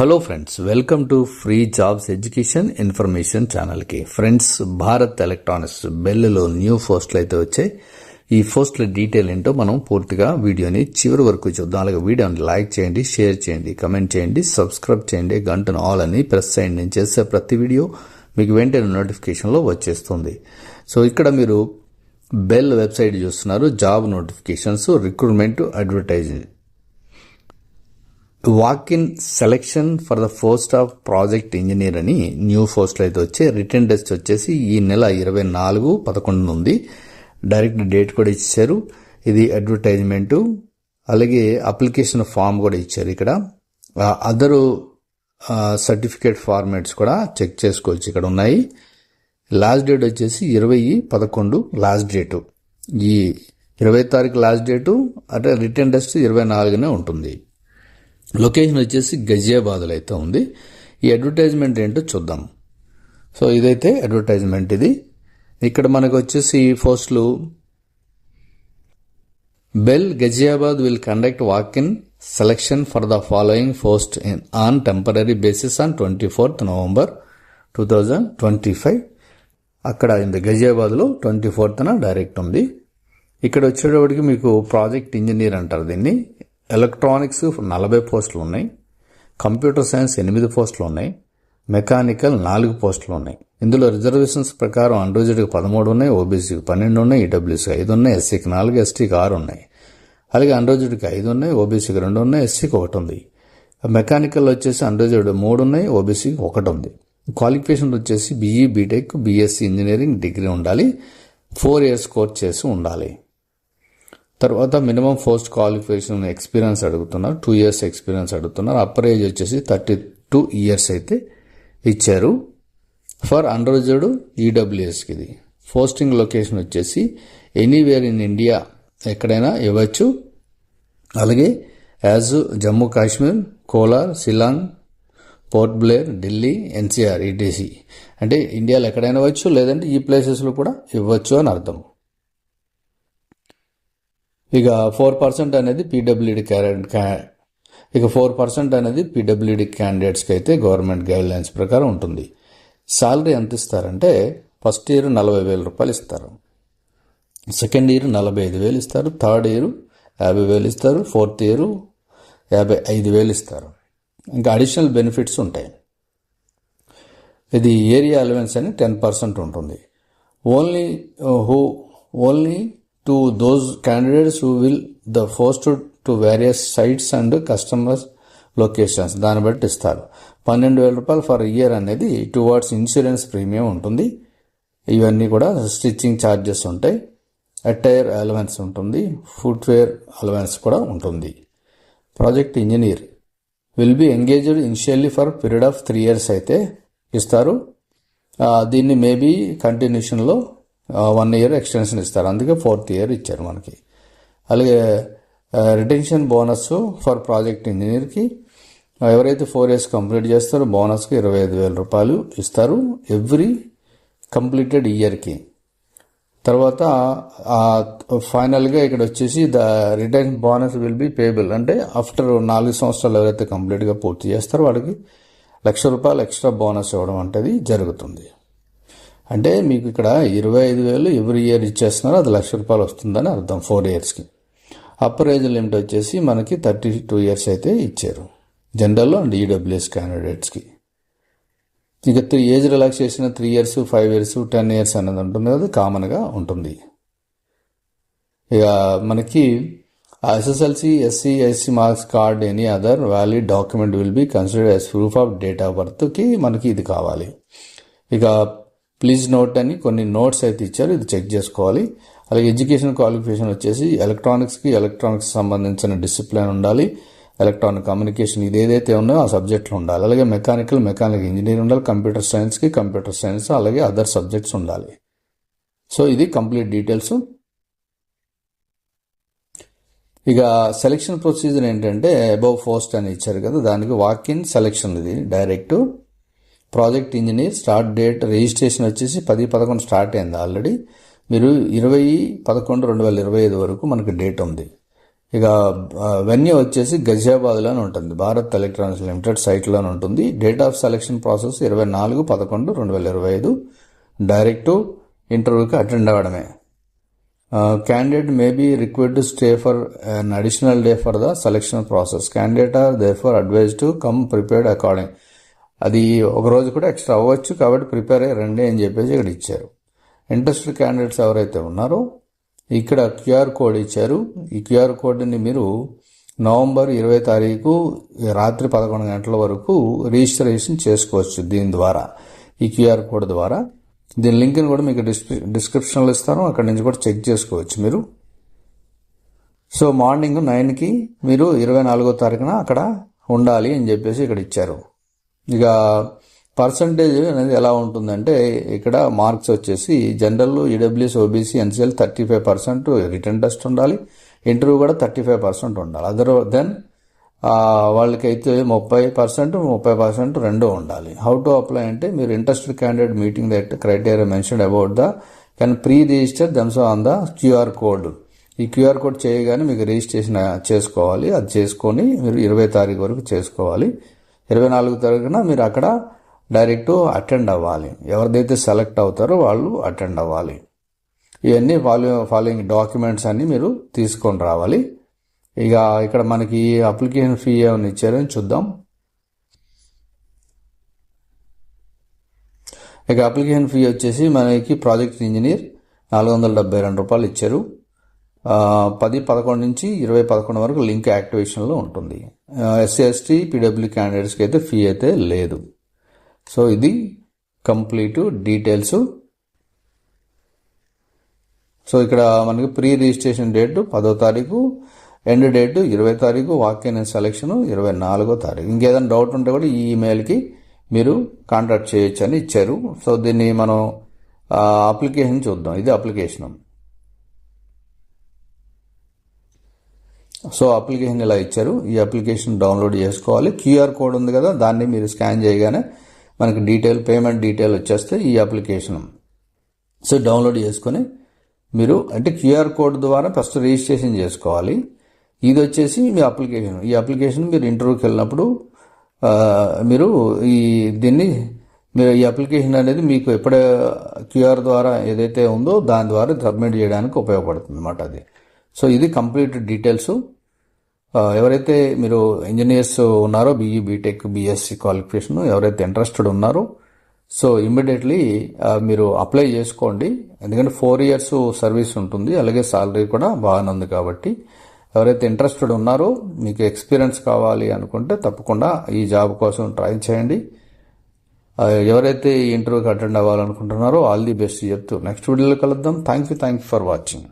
Hello friends welcome to free jobs education information ఛానల్కి friends Bharat electronics బెల్లో new పోస్టులు అయితే వచ్చాయి. ఈ పోస్టుల డీటెయిల్ ఏంటో మనం పూర్తిగా వీడియోని చివరి వరకు చూద్దాం. అలాగే వీడియోని లైక్ చేయండి షేర్ చేయండి కమెంట్ చేయండి సబ్స్క్రైబ్ చేయండి గంటను ఆల్ అని ప్రెస్ చేయండి నేను చేసే ప్రతి వీడియో మీకు వెంటనే నోటిఫికేషన్లో వచ్చేస్తుంది. సో ఇక్కడ మీరు బెల్ వెబ్సైట్ చూస్తున్నారు. Job notifications recruitment advertising walk in selection for the post of project engineer అని న్యూ పోస్టులు అయితే వచ్చే రిటర్న్ టెస్ట్ వచ్చేసి ఈ నెల ఇరవై నాలుగు పదకొండు ఉంది డైరెక్ట్ డేట్ కూడా ఇచ్చారు. ఇది అడ్వర్టైజ్మెంటు అలాగే అప్లికేషన్ ఫామ్ కూడా ఇచ్చారు ఇక్కడ. అదరు సర్టిఫికేట్ ఫార్మాట్స్ కూడా చెక్ చేసుకోవచ్చు ఇక్కడ ఉన్నాయి. లాస్ట్ డేట్ వచ్చేసి ఇరవై పదకొండు లాస్ట్ డేటు. ఈ ఇరవై తారీఖు లాస్ట్ డేటు అంటే రిటర్న్ టెస్ట్ ఇరవై నాలుగునే ఉంటుంది. లొకేషన్ వచ్చేసి గజియాబాద్లో అయితే ఉంది. ఈ అడ్వర్టైజ్మెంట్ ఏంటో చూద్దాం. సో ఇదైతే అడ్వర్టైజ్మెంట్ ఇది. ఇక్కడ మనకు వచ్చేసి పోస్టులు. BEL Ghaziabad will conduct walk in selection for the following post in on temporary basis on twenty fourth November two thousand twenty five. అక్కడ ఇంత గజియాబాద్లో ట్వంటీ ఫోర్త్న డైరెక్ట్ ఉంది. ఇక్కడ వచ్చేటప్పటికి మీకు ప్రాజెక్ట్ ఇంజనీర్ అంటారు దీన్ని. ఎలక్ట్రానిక్స్ నలభై పోస్టులు ఉన్నాయి. కంప్యూటర్ సైన్స్ ఎనిమిది పోస్టులు ఉన్నాయి. మెకానికల్ నాలుగు పోస్టులు ఉన్నాయి. ఇందులో రిజర్వేషన్స్ ప్రకారం అన్రోజెడ్కి పదమూడు ఉన్నాయి ఓబీసీకి పన్నెండు ఉన్నాయి ఈడబ్ల్యూసీకి ఐదు ఉన్నాయి ఎస్సీకి నాలుగు ఎస్టీకి ఆరు ఉన్నాయి. అలాగే అన్రోజెడ్కి ఐదు ఉన్నాయి ఓబీసీకి రెండు ఉన్నాయి ఎస్సీకి ఒకటి ఉంది. మెకానికల్ వచ్చేసి అన్రోజెడ్ మూడు ఉన్నాయి ఓబీసీకి ఒకటి ఉంది. క్వాలిఫికేషన్ వచ్చేసి BE BTech BSc engineering degree ఉండాలి. ఫోర్ ఇయర్స్ కోర్స్ చేసి ఉండాలి. తర్వాత మినిమం పోస్ట్ క్వాలిఫికేషన్ ఎక్స్పీరియన్స్ అడుగుతున్నారు టూ ఇయర్స్ ఎక్స్పీరియన్స్ అడుగుతున్నారు. అప్పర్ ఏజ్ వచ్చేసి థర్టీ టూ ఇయర్స్ అయితే ఇచ్చారు. ఫర్ అన్రోజర్డ్ ఈడబ్ల్యూఎస్కి ఇది పోస్టింగ్ లొకేషన్ వచ్చేసి ఎనీవేర్ ఇన్ ఇండియా ఎక్కడైనా ఇవ్వచ్చు. అలాగే as Jammu Kashmir Kolar Shillong Port Blair Delhi NCR ETC అంటే ఇండియాలో ఎక్కడైనా ఇవ్వచ్చు లేదంటే ఈ ప్లేసెస్లో కూడా ఇవ్వచ్చు అని అర్థం. ఇక ఫోర్ పర్సెంట్ అనేది పీడబ్ల్యూడి క్యారెట్ ఇక ఫోర్ పర్సెంట్ అనేది పీడబ్ల్యూడి క్యాండిడేట్స్కి అయితే గవర్నమెంట్ గైడ్ లైన్స్ ప్రకారం ఉంటుంది. శాలరీ ఎంత ఇస్తారంటే ఫస్ట్ ఇయర్ నలభై వేల రూపాయలు ఇస్తారు. సెకండ్ ఇయర్ నలభై ఐదు వేలు ఇస్తారు. థర్డ్ ఇయర్ యాభై వేలు ఇస్తారు. ఫోర్త్ ఇయర్ యాభై ఐదు వేలు ఇస్తారు. ఇంకా అడిషనల్ బెనిఫిట్స్ ఉంటాయి. ఇది ఏరియా అలవెన్స్ అని టెన్ పర్సెంట్ ఉంటుంది. Only who only to those candidates who will the post to various sites and customers locations దాన్ని బట్టి ఇస్తారు. పన్నెండు వేల రూపాయలు ఫర్ ఇయర్ అనేది టువార్డ్స్ ఇన్సూరెన్స్ ప్రీమియం ఉంటుంది. ఇవన్నీ కూడా స్టిచ్చింగ్ ఛార్జెస్ ఉంటాయి. అటైర్ అలవెన్స్ ఉంటుంది. ఫుట్వేర్ అలవెన్స్ కూడా ఉంటుంది. Project engineer will be engaged initially for period of three years అయితే ఇస్తారు. దీన్ని మేబీ కంటిన్యూషన్లో వన్ ఇయర్ ఎక్స్టెన్షన్ ఇస్తారు. అందుకే ఫోర్త్ ఇయర్ ఇచ్చారు మనకి. అలాగే రిటెన్షన్ బోనస్ ఫర్ ప్రాజెక్ట్ ఇంజనీర్కి ఎవరైతే ఫోర్ ఇయర్స్ కంప్లీట్ చేస్తారో బోనస్కి ఇరవై ఐదు వేల రూపాయలు ఇస్తారు ఎవ్రీ కంప్లీటెడ్ ఇయర్కి తర్వాత ఫైనల్గా ఇక్కడ వచ్చేసి the return bonus will be payable అంటే ఆఫ్టర్ నాలుగు సంవత్సరాలు ఎవరైతే కంప్లీట్గా పూర్తి చేస్తారో వాళ్ళకి లక్ష రూపాయలు ఎక్స్ట్రా బోనస్ ఇవ్వడం అనేది జరుగుతుంది. అంటే మీకు ఇక్కడ ఇరవై ఐదు వేలు ఎవ్రీ ఇయర్ ఇచ్చేస్తున్నారు అది లక్ష రూపాయలు వస్తుందని అర్థం ఫోర్ ఇయర్స్కి. అప్పర్ ఏజ్ లిమిట్ వచ్చేసి మనకి థర్టీ టూ ఇయర్స్ అయితే ఇచ్చారు. జనరల్ అండ్ ఈడబ్ల్యూఎస్ క్యాండిడేట్స్కి ఇక three age relaxation three years five years ten years అనేది ఉంటుంది అది కామన్గా ఉంటుంది. ఇక మనకి SSLC SC SC marks card any other valid document will be consider as proof of date of బర్త్కి మనకి ఇది కావాలి. ఇక ప్లీజ్ నోట్ అని కొన్ని నోట్స్ అయితే ఇచ్చారు. ఇది చెక్ చేసుకోవాలి. అలాగే ఎడ్యుకేషన్ క్వాలిఫికేషన్ వచ్చేసి ఎలక్ట్రానిక్స్కి ఎలక్ట్రానిక్స్ సంబంధించిన డిసిప్లిన్ ఉండాలి. ఎలక్ట్రానిక్ కమ్యూనికేషన్ ఇది ఏదైతే ఉన్నాయో ఆ సబ్జెక్టులు ఉండాలి. అలాగే మెకానికల్ మెకానికల్ ఇంజనీర్ ఉండాలి. కంప్యూటర్ సైన్స్కి కంప్యూటర్ సైన్స్ అలాగే అదర్ సబ్జెక్ట్స్ ఉండాలి. సో ఇది కంప్లీట్ డీటెయిల్స్. ఇక సెలెక్షన్ ప్రొసీజర్ ఏంటంటే అబౌవ్ పోస్ట్ అని ఇచ్చారు కదా దానికి వాక్ ఇన్ సెలెక్షన్ ఇది direct project engineer start date registration వచ్చేసి పది పదకొండు స్టార్ట్ అయింది ఆల్రెడీ. మీరు ఇరవై పదకొండు రెండు వేల ఇరవై ఐదు వరకు మనకి డేట్ ఉంది. ఇక వెన్యూ వచ్చేసి గజియాబాద్లోనే ఉంటుంది. భారత్ ఎలక్ట్రానిక్స్ లిమిటెడ్ సైట్లోనే ఉంటుంది. డేట్ ఆఫ్ సెలక్షన్ ప్రాసెస్ ఇరవై నాలుగు పదకొండు రెండు వేల ఇరవై ఐదు. డైరెక్ట్ ఇంటర్వ్యూకి అటెండ్ అవ్వడమే. Candidate may be required to stay for an additional day for the selection process candidate are therefore advise to come prepared according అది ఒక రోజు కూడా ఎక్స్ట్రా అవ్వచ్చు కాబట్టి ప్రిపేర్ అయ్యి రండి అని చెప్పేసి ఇక్కడ ఇచ్చారు. ఇంట్రెస్టెడ్ క్యాండిడేట్స్ ఎవరైతే ఉన్నారో ఇక్కడ క్యూఆర్ కోడ్ ఇచ్చారు. ఈ క్యూఆర్ కోడ్ని మీరు నవంబర్ ఇరవై తారీఖు రాత్రి పదకొండు గంటల వరకు రిజిస్ట్రేషన్ చేసుకోవచ్చు దీని ద్వారా ఈ క్యూఆర్ కోడ్ ద్వారా. దీని లింక్ని కూడా మీకు డిస్క్రి డిస్క్రిప్షన్లో ఇస్తాను. అక్కడి నుంచి కూడా చెక్ చేసుకోవచ్చు మీరు. సో మార్నింగ్ నైన్కి మీరు ఇరవై నాలుగో తారీఖున అక్కడ ఉండాలి అని చెప్పేసి ఇక్కడ ఇచ్చారు. ఇక పర్సంటేజ్ అనేది ఎలా ఉంటుందంటే ఇక్కడ మార్క్స్ వచ్చేసి general EWS OBC NCL thirty five percent written test ఉండాలి. ఇంటర్వ్యూ కూడా థర్టీ ఫైవ్ పర్సెంట్ ఉండాలి. అదర్ దెన్ వాళ్ళకైతే ముప్పై పర్సెంట్ ముప్పై పర్సెంట్ రెండు ఉండాలి. హౌ టు అప్లై అంటే మీరు interested candidate meeting that criteria mention about the can pre register them on the QR code ఈ క్యూఆర్ కోడ్ చేయగానే మీకు రిజిస్ట్రేషన్ చేసుకోవాలి. అది చేసుకొని మీరు ఇరవై తారీఖు వరకు చేసుకోవాలి. ఇరవై నాలుగు తారీఖున మీరు అక్కడ డైరెక్ట్ అటెండ్ అవ్వాలి. ఎవరిదైతే సెలెక్ట్ అవుతారో వాళ్ళు అటెండ్ అవ్వాలి. ఇవన్నీ ఫాలో ఫాలోయింగ్ డాక్యుమెంట్స్ అన్నీ మీరు తీసుకొని రావాలి. ఇక ఇక్కడ మనకి అప్లికేషన్ ఫీ ఏమైనా ఇచ్చారని చూద్దాం. ఇక అప్లికేషన్ ఫీ వచ్చేసి మనకి ప్రాజెక్ట్ ఇంజనీర్ నాలుగు వందల డెబ్బై రెండు రూపాయలు ఇచ్చారు. పది పదకొండు నుంచి ఇరవై పదకొండు వరకు లింక్ యాక్టివేషన్లో ఉంటుంది. ఎస్సీ ఎస్టీ పీడబ్ల్యూ క్యాండిడేట్స్కి అయితే ఫీ అయితే లేదు. సో ఇది కంప్లీట్ డీటెయిల్స్ సో ఇక్కడ మనకి ప్రీ రిజిస్ట్రేషన్ డేటు పదో తారీఖు ఎండ్ డేట్ ఇరవై తారీఖు వాక్యన్ సెలక్షన్ ఇరవై నాలుగో తారీఖు. ఇంకేదైనా డౌట్ ఉంటే కూడా ఈ ఈమెయిల్కి మీరు కాంటాక్ట్ చేయొచ్చు అని ఇచ్చారు. సో దీన్ని మనం అప్లికేషన్ చూద్దాం. ఇది అప్లికేషన్ సో అప్లికేషన్ ఇలా ఇచ్చారు. ఈ అప్లికేషన్ డౌన్లోడ్ చేసుకోవాలి. క్యూఆర్ కోడ్ ఉంది కదా దాన్ని మీరు స్కాన్ చేయగానే మనకి డీటెయిల్ పేమెంట్ డీటెయిల్ వచ్చేస్తే ఈ అప్లికేషన్. సో డౌన్లోడ్ చేసుకొని మీరు అంటే క్యూఆర్ కోడ్ ద్వారా ఫస్ట్ రిజిస్ట్రేషన్ చేసుకోవాలి. ఇది వచ్చేసి మీ అప్లికేషన్. ఈ అప్లికేషన్ మీరు ఇంటర్వ్యూకి వెళ్ళినప్పుడు మీరు ఈ దీన్ని మీరు ఈ అప్లికేషన్ అనేది మీకు ఎప్పుడే క్యూఆర్ ద్వారా ఏదైతే ఉందో దాని ద్వారా సబ్మిట్ చేయడానికి ఉపయోగపడుతుంది అన్నమాట అది. సో ఇది కంప్లీట్ డీటెయిల్స్. ఎవరైతే మీరు ఇంజనీర్స్ ఉన్నారో బీఈ బీటెక్ బీఎస్సీ క్వాలిఫికేషన్ ఎవరైతే ఇంట్రెస్టెడ్ ఉన్నారో సో ఇమ్మీడియట్లీ మీరు అప్లై చేసుకోండి. ఎందుకంటే ఫోర్ ఇయర్స్ సర్వీస్ ఉంటుంది అలాగే సాలరీ కూడా బాగానే ఉంది కాబట్టి. ఎవరైతే ఇంట్రెస్టెడ్ ఉన్నారో మీకు ఎక్స్పీరియన్స్ కావాలి అనుకుంటే తప్పకుండా ఈ జాబ్ కోసం ట్రై చేయండి. ఎవరైతే ఈ ఇంటర్వ్యూకి అటెండ్ అవ్వాలనుకుంటున్నారో ఆల్ ది బెస్ట్ చెప్తూ. నెక్స్ట్ వీడియోలో కలుద్దాం. Thank you thank you for watching